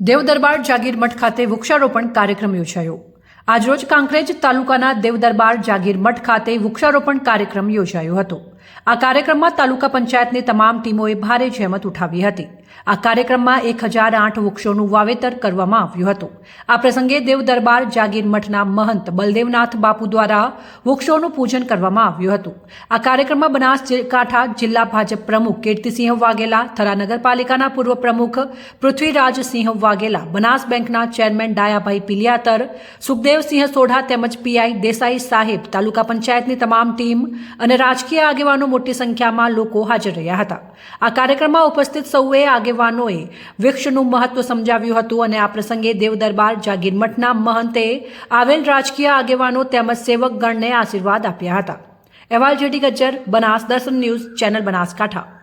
દેવદરબાર જાગીર મઠ ખાતે વૃક્ષારોપણ કાર્યક્રમ યોજાયો. આજરોજ કાંકરેજ તાલુકાના દેવદરબાર જાગીર મઠ ખાતે વૃક્ષારોપણ કાર્યક્રમ યોજાયો હતો. આ કાર્યક્રમમાં તાલુકા પંચાયતની તમામ ટીમોએ ભારે જહેમત ઉઠાવી હતી. આ કાર્યક્રમમાં એક હજાર આઠ વૃક્ષોનું વાવેતર કરવામાં આવ્યું હતું. આ પ્રસંગે દેવદરબાર જાગીર મઠના મહંત બલદેવનાથ બાપુ દ્વારા વૃક્ષોનું પૂજન કરવામાં આવ્યું હતું. આ કાર્યક્રમમાં બનાસકાંઠા જિલ્લા ભાજપ પ્રમુખ કીર્તિસિંહ વાઘેલા, થરા નગરપાલિકાના પૂર્વ પ્રમુખ પૃથ્વીરાજસિંહ વાઘેલા, બનાસ બેંકના ચેરમેન ડાયાભાઈ પિલિયાતર સુખદેવસિંહ સોઢા તેમજ પીઆઈ દેસાઈ સાહેબ, તાલુકા પંચાયતની તમામ ટીમ અને રાજકીય આગેવાનો મોટી સંખ્યામાં લોકો હાજર રહ્યા હતા. આ કાર્યક્રમમાં ઉપસ્થિત સૌએ આગેવાનોએ વૃક્ષનું મહત્વ સમજાવ્યું હતું અને આ પ્રસંગે દેવદરબાર, જાગીર મઠના મહંતે આવેલ રાજકીય આગેવાનો તેમજ સેવકગણને આશીર્વાદ આપ્યા હતા. અહેવાલ જેડી ગજ્જર, બનાસ દર્શન ન્યૂઝ, ચેનલ બનાસકાંઠા.